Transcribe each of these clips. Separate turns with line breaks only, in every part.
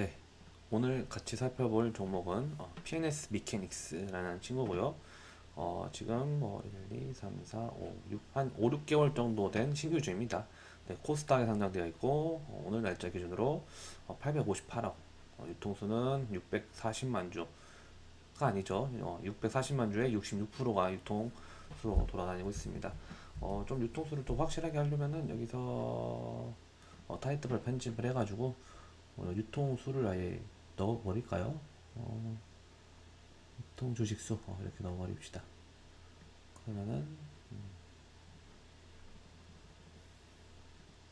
네, 오늘 같이 살펴볼 종목은 어, PNS 미케닉스라는 친구고요. 어, 지금 뭐 1, 2, 3, 4, 5, 6, 한 5, 6개월 정도 된 신규주입니다. 네, 코스닥에 상장되어 있고 어, 오늘 날짜 기준으로 어, 858억, 어, 유통수는 640만 주가 아니죠. 어, 640만 주의 66%가 유통수로 돌아다니고 있습니다. 어, 좀 유통수를 좀 확실하게 하려면은 여기서 어, 타이틀을 편집을 해가지고 어, 유통수를 아예 넣어버릴까요? 어, 유통 주식수 어, 이렇게 넣어버립시다. 그러면은 음,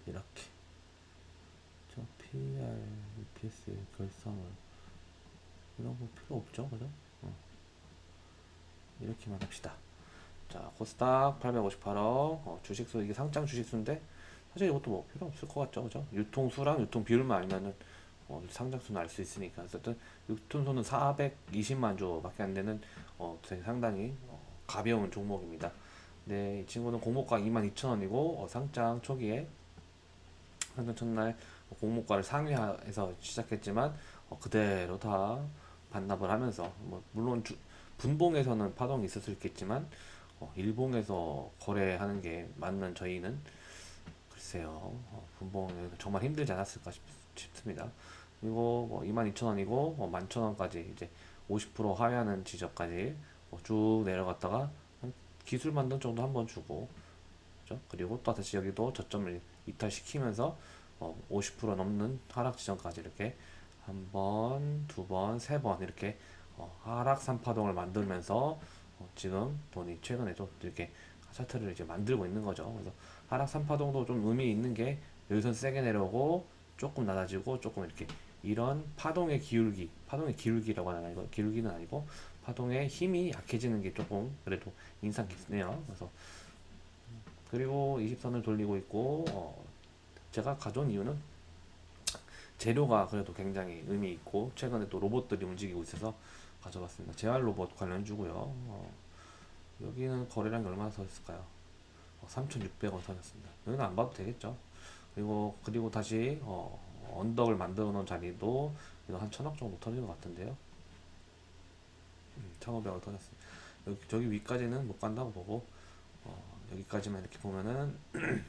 이렇게 저 PR, EPS 결성을 이런 거 필요 없죠, 그죠? 어. 이렇게만 합시다. 자, 코스닥 858억 어, 주식수 이게 상장 주식수인데 사실 이것도 뭐 필요 없을 것 같죠, 그죠? 유통수랑 유통 비율만 알면은 어, 상장수는 알 수 있으니까 어쨌든 유통수는 420만 주밖에 안 되는 어, 상당히 어, 가벼운 종목입니다. 네, 이 친구는 공모가 22,000원이고 어, 상장 초기에 상장 첫날 공모가를 상회해서 시작했지만 어, 그대로 다 반납을 하면서 뭐 물론 주, 분봉에서는 파동이 있을 수 있겠지만 어, 일봉에서 거래하는 게 맞는 저희는 글쎄요 어, 분봉에 정말 힘들지 않았을까 싶, 싶습니다. 그리고 뭐 22,000원이고 뭐 11,000원까지 이제 50% 하회하는 지점까지 뭐 쭉 내려갔다가 한 기술 만든 정도 한번 주고 그죠? 그리고 또 다시 여기도 저점을 이탈시키면서 어, 50% 넘는 하락 지점까지 이렇게 한 번, 두 번, 세 번 이렇게 어, 하락 삼파동을 만들면서 어, 지금 돈이 최근에도 이렇게 차트를 이제 만들고 있는 거죠. 그래서 하락 삼파동도 좀 의미 있는 게 여기서 세게 내려오고 조금 낮아지고 조금 이렇게 이런 파동의 기울기, 파동의 기울기라고 하나 이거 기울기는 아니고 파동의 힘이 약해지는 게 조금 그래도 인상 깊네요. 그래서 그리고 20선을 돌리고 있고 어, 제가 가져온 이유는 재료가 그래도 굉장히 의미 있고 최근에 또 로봇들이 움직이고 있어서 가져봤습니다. 재활 로봇 관련주고요. 어, 여기는 거래량이 얼마나 서 있을까요? 어, 3,600원 선이었습니다. 여기는 안 봐도 되겠죠. 그리고 그리고 다시 어, 언덕을 만들어 놓은 자리도 한 천억 정도 터진 것 같은데요. 음, 1,500원 터졌습니다. 여기 저기 위까지는 못 간다고 보고 어, 여기까지만 이렇게 보면은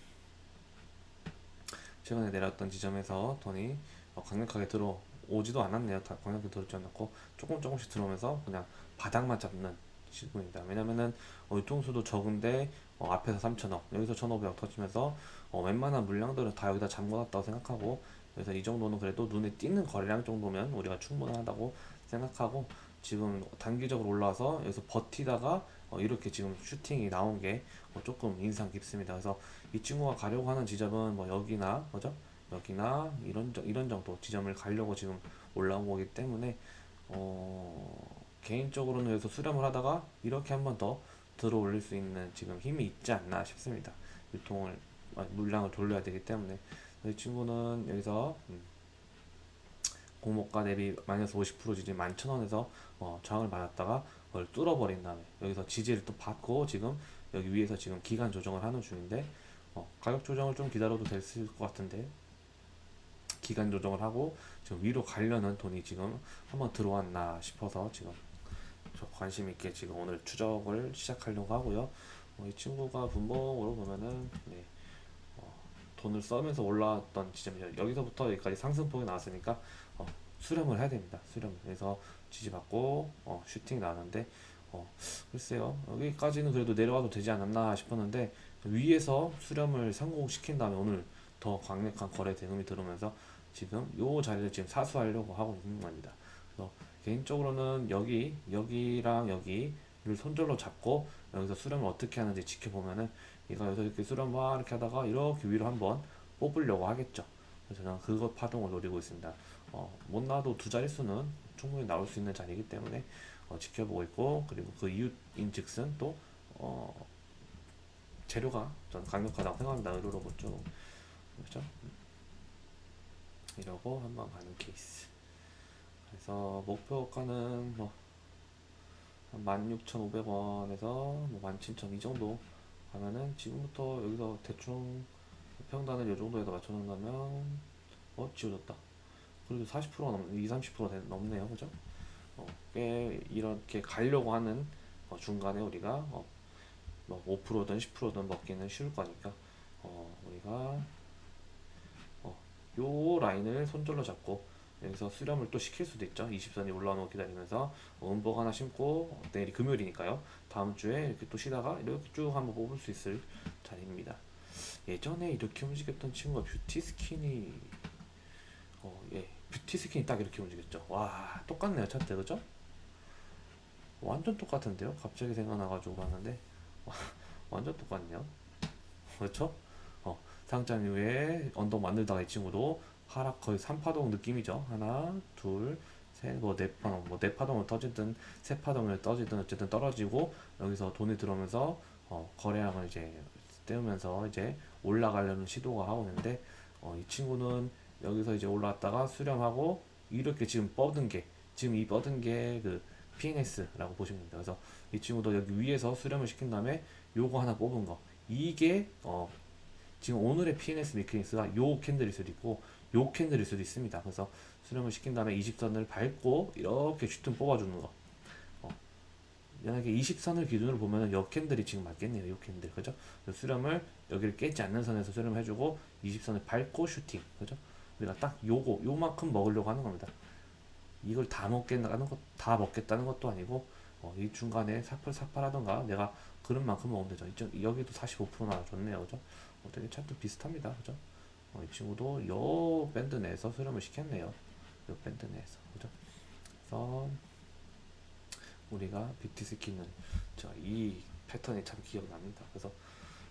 최근에 내렸던 지점에서 돈이 어, 강력하게 들어오지도 않았네요. 다 강력하게 들어오지 않았고 조금 조금씩 들어오면서 그냥 바닥만 잡는 시분입니다. 왜냐면은 어, 유통수도 적은데 어, 앞에서 3천억, 여기서 1,500억 터지면서 어, 웬만한 물량들을 다 여기다 잠궈놨다고 생각하고 그래서 이 정도는 그래도 눈에 띄는 거래량 정도면 우리가 충분하다고 생각하고 지금 단기적으로 올라와서 여기서 버티다가 어, 이렇게 지금 슈팅이 나온 게 어, 조금 인상 깊습니다. 그래서 이 친구가 가려고 하는 지점은 뭐 여기나 그죠? 여기나 이런 정- 이런 정도 지점을 가려고 지금 올라온 거기 때문에 어, 개인적으로는 여기서 수렴을 하다가 이렇게 한 번 더 들어 올릴 수 있는 지금 힘이 있지 않나 싶습니다. 유통을 아, 물량을 돌려야 되기 때문에 이 친구는 여기서 음, 공모가 대비 마이너스 50% 지지 11,000원에서 어, 저항을 맞았다가 그걸 뚫어버린 다음에 여기서 지지를 또 받고 지금 여기 위에서 지금 기간 조정을 하는 중인데 어, 가격 조정을 좀 기다려도 될것 같은데 기간 조정을 하고 지금 위로 가려는 돈이 지금 한번 들어왔나 싶어서 지금 저 관심 있게 지금 오늘 추적을 시작하려고 하고요. 어, 이 친구가 분봉으로 보면은 네, 어, 돈을 써면서 올라왔던 지점이죠. 여기서부터 여기까지 상승폭이 나왔으니까 어, 수렴을 해야 됩니다. 수렴. 그래서 지지받고 어, 슈팅 나왔는데 어, 글쎄요. 여기까지는 그래도 내려와도 되지 않았나 싶었는데 위에서 수렴을 성공시킨 다음에 오늘 더 강력한 거래 대금이 들어오면서 지금 요 자리를 지금 사수하려고 하고 있는 겁니다. 그래서 개인적으로는 여기 여기랑 여기를 손절로 잡고 여기서 수렴을 어떻게 하는지 지켜보면은 여기서 이렇게 수렴 막 이렇게 하다가 이렇게 위로 한번 뽑으려고 하겠죠. 그래서 저는 그것 파동을 노리고 있습니다. 어, 못 나도 두 자릿수는 충분히 나올 수 있는 자리이기 때문에 어, 지켜보고 있고 그리고 그 이유인즉슨 또 어, 재료가 저는 강력하다고 생각합니다. 의료로봇 쪽 그렇죠? 이러고 한번 가는 케이스. 그래서 목표가는 뭐 16,500원에서 뭐 17,000이 정도 가면은 지금부터 여기서 대충 평단을 이 정도에다 맞춰놓는다면 어 지워졌다 그래도 40% 넘, 2, 30% 되- 넘네요, 그죠? 어, 꽤 이렇게 가려고 하는 어, 중간에 우리가 어, 뭐 5%든 10%든 먹기는 쉬울 거니까 어, 우리가 어, 요 라인을 손절로 잡고 여기서 수렴을 또 시킬 수도 있죠. 20선이 올라오는 거 기다리면서 어, 음복 하나 심고 어, 내일이 금요일이니까요. 다음 주에 이렇게 또 쉬다가 이렇게 쭉 한번 뽑을 수 있을 자리입니다. 예전에 이렇게 움직였던 친구가 뷰티 스킨이 어, 예, 뷰티 스킨이 딱 이렇게 움직였죠. 와, 똑같네요, 차트 그죠? 완전 똑같은데요? 갑자기 생각나가지고 봤는데 와, 완전 똑같네요. 그렇죠? 어, 상장 이후에 언덕 만들다가 이 친구도 하락 거의 3파동 느낌이죠. 하나, 둘, 셋, 뭐네 파동, 뭐네 파동을 터지든 세 파동을 터지든 어쨌든 떨어지고 여기서 돈이 들어오면서 어, 거래량을 이제 떼우면서 이제 올라가려는 시도가 하고 있는데 어, 이 친구는 여기서 이제 올라왔다가 수렴하고 이렇게 지금 뻗은 게 지금 이 뻗은 게 그 PNS라고 보시면 됩니다. 그래서 이 친구도 여기 위에서 수렴을 시킨 다음에 요거 하나 뽑은 거 이게 어 지금 오늘의 PNS 메케니스가 요 캔들일 수도 있고 요 캔들일 수도 있습니다. 그래서 수렴을 시킨 다음에 20선을 밟고 이렇게 슈튼 뽑아주는 거. 어, 만약에 20선을 기준으로 보면은 요 캔들이 지금 맞겠네요. 요 캔들. 그죠? 그래서 수렴을 여기를 깨지 않는 선에서 수렴을 해주고 20선을 밟고 슈팅. 그죠? 우리가 딱 요거, 요만큼 먹으려고 하는 겁니다. 이걸 다 먹겠다는 것, 다 먹겠다는 것도 아니고, 어, 이 중간에 사팔사팔 하던가 내가 그런 만큼 먹으면 되죠. 이쪽, 여기도 45%나 줬네요. 그죠? 어, 되게 차트 비슷합니다. 그죠? 어, 이 친구도 요 밴드 내에서 수렴을 시켰네요. 요 밴드 내에서. 그죠? 그래서 우리가 뷰티 스킨은 저이 패턴이 참 기억납니다. 그래서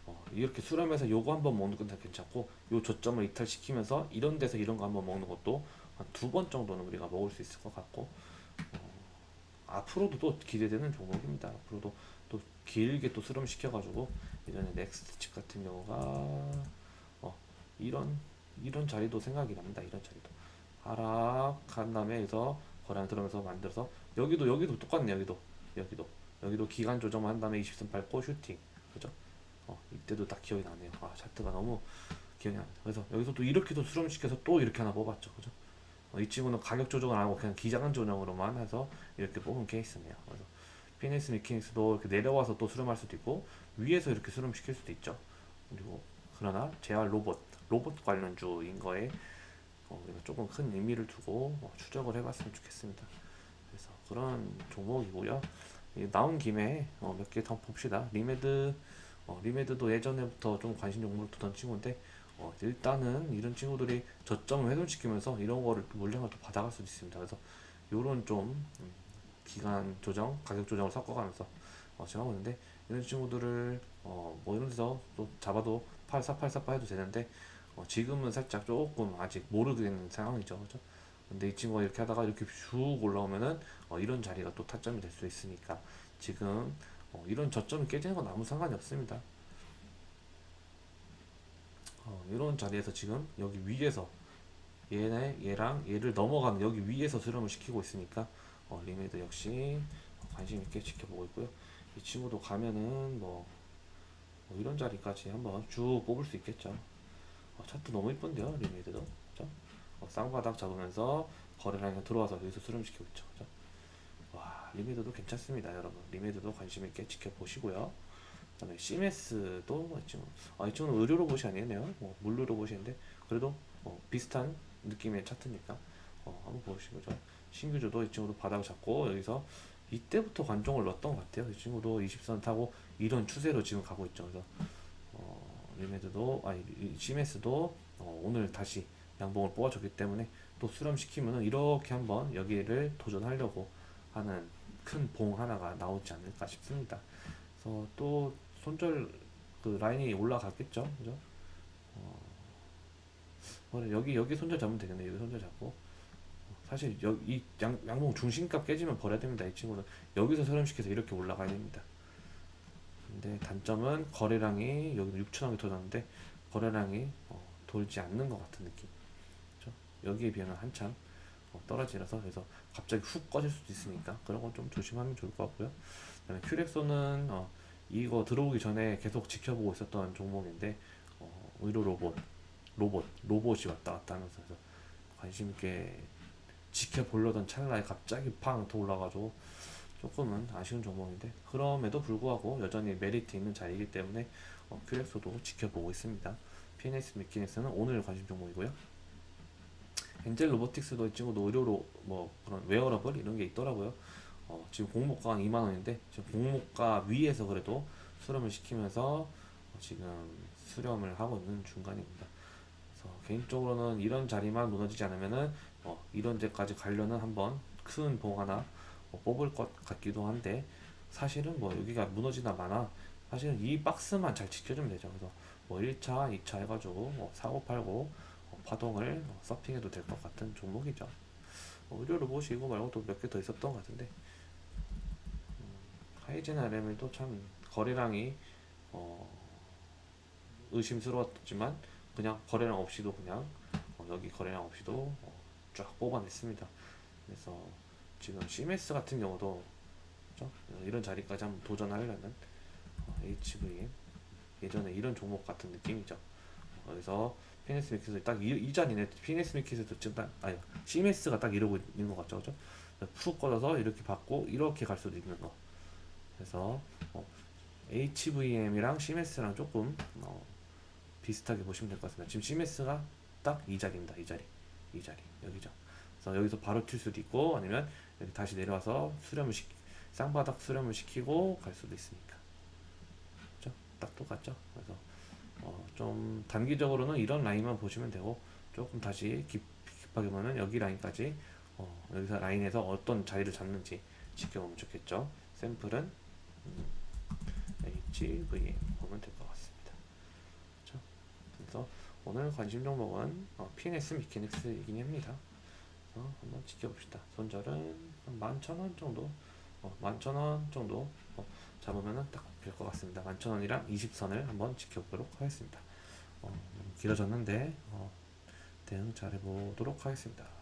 어, 이렇게 수렴해서 요거 한번 먹는 것도 괜찮고 요 저점을 이탈시키면서 이런 데서 이런 거 한번 먹는 것도 한 두 번 정도는 우리가 먹을 수 있을 것 같고 어, 앞으로도 또 기대되는 종목입니다. 앞으로도 또 길게 또 수렴 시켜가지고 예전에 넥스트 칩 같은 경우가 어, 이런 이런 자리도 생각이 납니다. 이런 자리도 하락한 다음에 여기서 거래량 들어오면서 만들어서 여기도 여기도 똑같네 여기도 여기도 여기도 기간 조정만 한 다음에 20선 밟고 슈팅 그죠? 어, 이때도 딱 기억이 나네요. 아 차트가 너무 기억이 납니다. 그래서 여기서 또 이렇게도 수렴시켜서 또 이렇게 하나 뽑았죠. 그죠? 어, 이 친구는 가격 조정을 안 하고 그냥 기간 조정으로만 해서 이렇게 뽑은 케이스네요. 그래서 피니스 미킹스도 이렇게 내려와서 또 수렴할 수도 있고 위에서 이렇게 수렴시킬 수도 있죠. 그리고 그러나 JR 로봇 로봇 관련주인 거에 어, 우리가 조금 큰 의미를 두고 어, 추적을 해봤으면 좋겠습니다. 그래서 그런 종목이고요. 이 나온 김에 어, 몇개 더 봅시다. 리메드 어, 리메드도 예전에부터 좀 관심 종목을 두던 친구인데 어, 일단은 이런 친구들이 저점을 훼손시키면서 이런 거를 또 물량을 또 받아갈 수도 있습니다. 그래서 요런 좀 음, 기간 조정, 가격 조정을 섞어가면서 어, 보는데 이런 친구들을 어, 뭐 이런 데서 또 잡아도 팔사팔사팔 해도 되는데 어, 지금은 살짝 조금 아직 모르겠는 상황이죠. 그죠? 근데 이 친구가 이렇게 하다가 이렇게 쭉 올라오면은 어, 이런 자리가 또 타점이 될 수 있으니까 지금 어, 이런 저점이 깨지는 건 아무 상관이 없습니다. 어, 이런 자리에서 지금 여기 위에서 얘네 얘랑 얘를 넘어가는 여기 위에서 수렴을 시키고 있으니까 어, 리메드 역시 관심 있게 지켜보고 있고요. 이 친구도 가면은 뭐, 뭐 이런 자리까지 한번 쭉 뽑을 수 있겠죠. 어, 차트 너무 이쁜데요, 리메드도. 그죠? 어, 쌍바닥 잡으면서 거래량이 들어와서 여기서 수렴시키고 있죠. 그죠? 와, 리메드도 괜찮습니다, 여러분. 리메드도 관심 있게 지켜보시고요. 그다음에 CMS도 이 친구, 아, 이 친구는 의료 로봇이 아니네요. 뭐 물류 로봇인데 그래도 어, 비슷한 느낌의 차트니까 어, 한번 보시고 죠 신규주도 이 친구도 바닥을 잡고 여기서 이때부터 관종을 넣었던 것 같아요. 이 친구도 20선 타고 이런 추세로 지금 가고 있죠. 그래서 어, 리메드도 아니 이 CMS도 어, 오늘 다시 양봉을 뽑아줬기 때문에 또 수렴시키면은 이렇게 한번 여기를 도전하려고 하는 큰 봉 하나가 나오지 않을까 싶습니다. 그래서 또 손절 그 라인이 올라갔겠죠, 그죠? 어, 여기 여기 손절 잡으면 되겠네. 여기 손절 잡고 사실 여기 양 양봉 중심값 깨지면 버려야 됩니다. 이 친구는 여기서 수렴시켜서 이렇게 올라가야 됩니다. 근데 단점은 거래량이 여기도 6천억이 터졌는데 거래량이 어, 돌지 않는 것 같은 느낌. 그죠? 여기에 비하면 한참 어, 떨어지라서 그래서 갑자기 훅 꺼질 수도 있으니까 그런 건 좀 조심하면 좋을 것 같고요. 그다음에 큐렉소는 어, 이거 들어오기 전에 계속 지켜보고 있었던 종목인데 어, 의료 로봇, 로봇, 로봇이 왔다 갔다 하면서 관심 있게 지켜보려던 찰나에 갑자기 팡더 올라가지고 조금은 아쉬운 종목인데 그럼에도 불구하고 여전히 메리트 있는 자리이기 때문에 어, QX도 지켜보고 있습니다. PNS 미키네스는 오늘 관심 종목이고요. 엔젤 로보틱스도 이 친구도 의료로 뭐 그런 웨어러블 이런 게 있더라고요. 어, 지금 공모가가 2만 원인데 지금 공모가 위에서 그래도 수렴을 시키면서 어, 지금 수렴을 하고 있는 중간입니다. 그래서 개인적으로는 이런 자리만 무너지지 않으면은 어, 이런 데까지 가려는 한번 큰 봉 하나 어, 뽑을 것 같기도 한데 사실은 뭐 여기가 무너지나 마나 사실은 이 박스만 잘 지켜주면 되죠. 그래서 뭐 1차, 2차 해가지고 뭐 사고 팔고 어, 파동을 어, 서핑해도 될 것 같은 종목이죠. 어, 의료 로봇이 이거 말고 또 몇 개 더 있었던 것 같은데 음, 하이젠 RM도 참 거래량이 어, 의심스러웠지만 그냥 거래량 없이도 그냥 어, 여기 거래량 없이도 어, 쫙 뽑아냈습니다. 그래서 지금 CMS 같은 경우도? 어, 이런 자리까지 한번 도전하려는 어, HV 예전에 이런 종목 같은 느낌이죠. 어, 그래서 피네스 미키스 딱이 이 자리네. 피네스 미키스도 지금 딱 아니 CMS가 딱 이러고 있는 것 같죠, 그죠? 푹 꺼져서 이렇게 받고 이렇게 갈 수도 있는 거. 그래서 어, HVM이랑 CMS랑 조금 어, 비슷하게 보시면 될 것 같습니다. 지금 CMS가 딱 이 자리입니다. 이 자리, 이 자리 여기죠. 그래서 여기서 바로 튈 수도 있고 아니면 여기 다시 내려와서 수렴을 시 쌍바닥 수렴을 시키고 갈 수도 있으니까. 그죠? 딱 똑같죠. 그래서 어, 좀 단기적으로는 이런 라인만 보시면 되고 조금 다시 깊, 깊하게 보면 여기 라인까지 어, 여기서 라인에서 어떤 자리를 잡는지 지켜보면 좋겠죠. 샘플은 음, HVM 보면 될 것 같습니다. 그렇죠? 그래서 오늘 관심 종목은 어, PNS 미키닉스이긴 합니다. 그래서 한번 지켜봅시다. 손절은 한 11,000원 정도, 어, 11,000원 정도 어, 잡으면은 딱될 것 같습니다. 11,000원이랑 20선을 한번 지켜보도록 하겠습니다. 어, 길어졌는데 어, 대응 잘해보도록 하겠습니다.